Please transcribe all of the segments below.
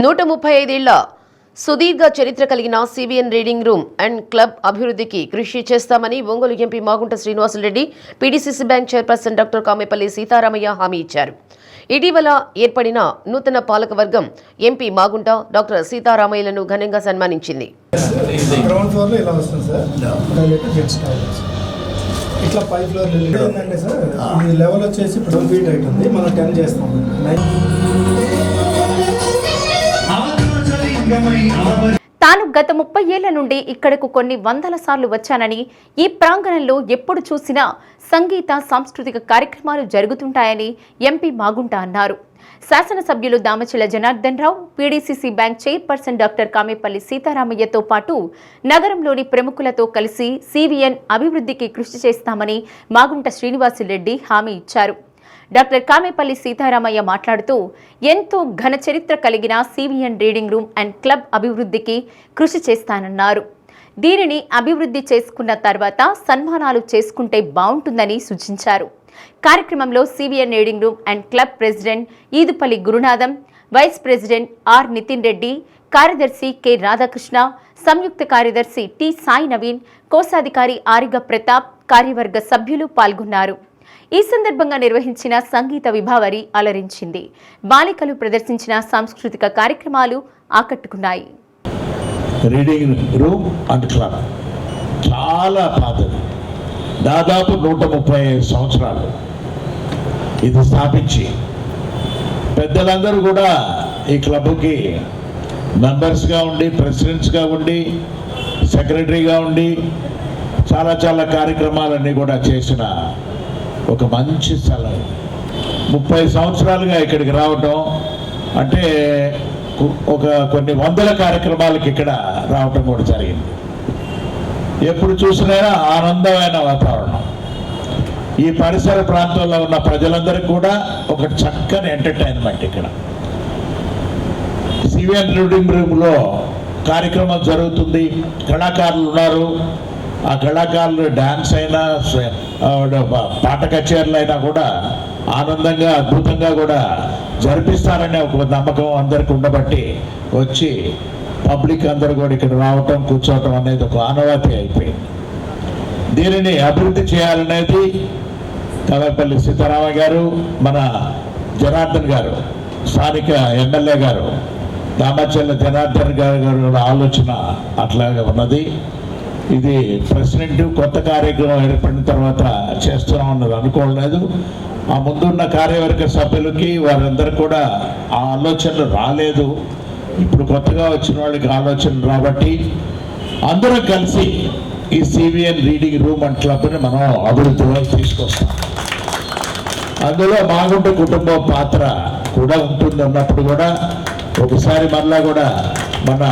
నూట ముప్పై ఐదేళ్ళ సుదీర్ఘ చరిత్ర కలిగిన CBN reading room and club అభివృద్ధికి కృషి చేస్తామని Ongole MP Magunta Srinivasulu Reddy PDCC bank chairperson doctor Kamepalli Sitaramayya హామీ ఇచ్చారు. ఇటీవల ఏర్పడిన నూతన పాలకవర్గం ఎంపీ మాగుంట డాక్టర్ సీతారామయ్యలను ఘనంగా సన్మానించింది. ఇట్లా పై ఫ్లోర్ ఏంటంటే సార్ లెవెల్ వచ్చేసి ట్వెల్వ్ ఫీట్ ఉంది. మనం టెన్ చేస్తాం. తాను గత ముప్పై ఏళ్ళ నుండి ఇక్కడకు కొన్ని వందల సార్లు వచ్చానని ఈ ప్రాంగణంలో ఎప్పుడు చూసినా సంగీత సాంస్కృతిక కార్యక్రమాలు జరుగుతుంటాయని ఎంపీ మాగుంట అన్నారు. శాసనసభ్యులు Damacharla Janardhan Rao PDCC bank chairperson doctor Kamepalli సీతారామయ్యతో పాటు నగరంలోని ప్రముఖులతో కలిసి సివిఎన్ అభివృద్ధికి కృషి చేస్తామని మాగుంట శ్రీనివాసులరెడ్డి హామీ ఇచ్చారు. డాక్టర్ కామేపల్లి సీతారామయ్య మాట్లాడుతూ ఎంతో ఘన చరిత్ర కలిగిన CVN reading room and club అభివృద్ధికి కృషి చేస్తానన్నారు. దీనిని అభివృద్ధి చేసుకున్న తర్వాత సన్మానాలు చేసుకుంటే బాగుంటుందని సూచించారు. కార్యక్రమంలో CVN reading room and club president Edupalli Gurunatham vice president R Nitin Reddy కార్యదర్శి కె రాధాకృష్ణ సంయుక్త కార్యదర్శి టి సాయి నవీన్ కోశాధికారి ఆరిగ ప్రతాప్ కార్యవర్గ సభ్యులు పాల్గొన్నారు. ఈ సందర్భంగా నిర్వహించిన సంగీత విభావరి అలరించింది. బాలికలు ప్రదర్శించిన సాంస్కృతిక కార్యక్రమాలు ఆకట్టుకున్నాయి. రీడింగ్ రూమ్ అండ్ క్లబ్ చాలా పాతది దాదాపు నూట ముప్పై ఐదు సంవత్సరాలు ఇది స్థాపించి పెద్దలందరూ కూడా ఈ క్లబ్కి మెంబర్స్గా ఉండి ప్రెసిడెంట్స్గా ఉండి సెక్రటరీగా ఉండి చాలా చాలా కార్యక్రమాలన్నీ కూడా చేసిన ఒక మంచి స్థలం. ముప్పై సంవత్సరాలుగా ఇక్కడికి రావటం అంటే ఒక కొన్ని వందల కార్యక్రమాలకి ఇక్కడ రావటం కూడా జరిగింది. ఎప్పుడు చూసినా ఆనందమైన వాతావరణం. ఈ పరిసర ప్రాంతంలో ఉన్న ప్రజలందరికీ కూడా ఒక చక్కని ఎంటర్టైన్మెంట్ ఇక్కడ. సివిఎన్ రీడింగ్ రూమ్లో కార్యక్రమం జరుగుతుంది. కళాకారులు ఉన్నారు. ఆ కళాకారులు డ్యాన్స్ అయినా పాట కచేరీలు అయినా కూడా ఆనందంగా అద్భుతంగా కూడా జరిపిస్తారనే ఒక నమ్మకం అందరికి ఉండబట్టి వచ్చి పబ్లిక్ అందరూ కూడా ఇక్కడ రావటం కూర్చోవటం అనేది ఒక ఆనవాతి అయిపోయింది. దీనిని అభివృద్ధి చేయాలనేది కలపల్లి సీతారామయ్య గారు మన జనార్దన్ గారు స్థానిక ఎమ్మెల్యే గారు దామచల్ల జనార్దన్ గారు గారు ఆలోచన అట్లాగే ఉన్నది. ఇది ప్రెసిడెంట్ కొత్త కార్యక్రమం ఏర్పడిన తర్వాత చేస్తున్నాం ఉన్నది. అనుకోలేదు ఆ ముందున్న కార్యవర్గ సభ్యులకి వారందరూ కూడా ఆ ఆలోచనలు రాలేదు. ఇప్పుడు కొత్తగా వచ్చిన వాళ్ళకి ఆలోచన రాబట్టి అందరం కలిసి ఈ సివిఎన్ రీడింగ్ రూమ్ అండ్ క్లబ్ని మనం అభివృద్ధిలో తీసుకొస్తాం. అందులో మాగుంట కుటుంబం పాత్ర కూడా ఉంటుంది అన్నప్పుడు కూడా ఒకసారి మరలా కూడా మన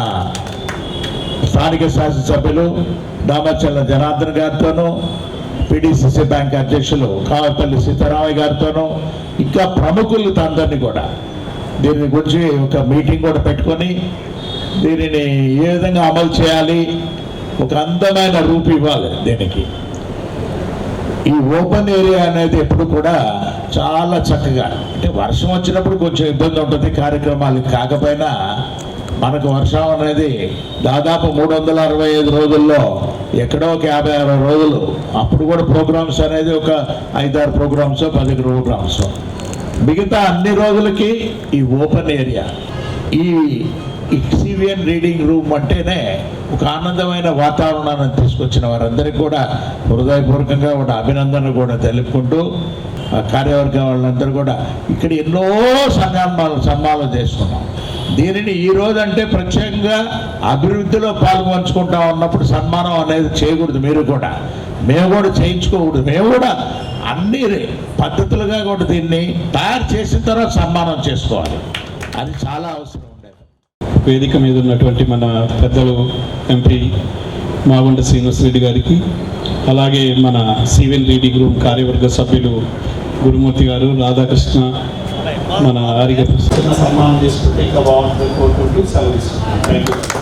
స్థానిక శాసనసభ్యులు దామచల్ల జనార్దన్ గారితోనూ పిడిసిసి బ్యాంక్ అధ్యక్షులు కావపల్లి సీతారామయ్య గారితోనూ ఇంకా ప్రముఖులు అందరినీ కూడా. దీని గురించి ఒక మీటింగ్ కూడా పెట్టుకొని దీనిని ఏ విధంగా అమలు చేయాలి ఒక అందమైన రూపు ఇవ్వాలి దీనికి. ఈ ఓపెన్ ఏరియా అనేది ఎప్పుడు కూడా చాలా చక్కగా అంటే వర్షం వచ్చినప్పుడు కొంచెం ఇబ్బంది ఉంటుంది కార్యక్రమాలు కాకపోయినా మనకు వర్షం అనేది దాదాపు మూడు వందల అరవై ఐదు రోజుల్లో ఎక్కడో ఒక యాభై అరవై రోజులు. అప్పుడు కూడా ప్రోగ్రామ్స్ అనేది ఒక ఐదారు ప్రోగ్రామ్స్ పది ప్రోగ్రామ్స్. మిగతా అన్ని రోజులకి ఈ ఓపెన్ ఏరియా. ఈ ఎక్సివియన్ రీడింగ్ రూమ్ అంటేనే ఒక ఆనందమైన వాతావరణాన్ని తీసుకొచ్చిన వారందరికీ కూడా హృదయపూర్వకంగా ఒక అభినందన కూడా తెలుపుకుంటూ కార్యవర్గం వాళ్ళందరూ కూడా ఇక్కడ ఎన్నో సన్మానాలు సన్మానాలు చేసుకున్నాం. దీనిని ఈ రోజు అంటే ప్రత్యేకంగా అభివృద్ధిలో పాల్గొంచుకుంటా ఉన్నప్పుడు సన్మానం అనేది చేయకూడదు మీరు కూడా. మేము కూడా చేయించుకోకూడదు. మేము కూడా అన్ని పద్ధతులుగా కూడా దీన్ని తయారు చేసిన తర్వాత సన్మానం చేసుకోవాలి. అది చాలా అవసరం ఉండేది. వేదిక మీద ఉన్నటువంటి మన పెద్దలు ఎంపీ మాగుంట శ్రీనివాసరెడ్డి గారికి అలాగే మన సివిల్ రెడ్డి గ్రూప్ కార్యవర్గ సభ్యులు గురుమూర్తి గారు రాధాకృష్ణ మన ఆరిగ సన్మానం చేసుకుంటే ఇంకా బాగుంటుంది కోరుకుంటూ సెలవు తీసుకుంటాం థ్యాంక్ యూ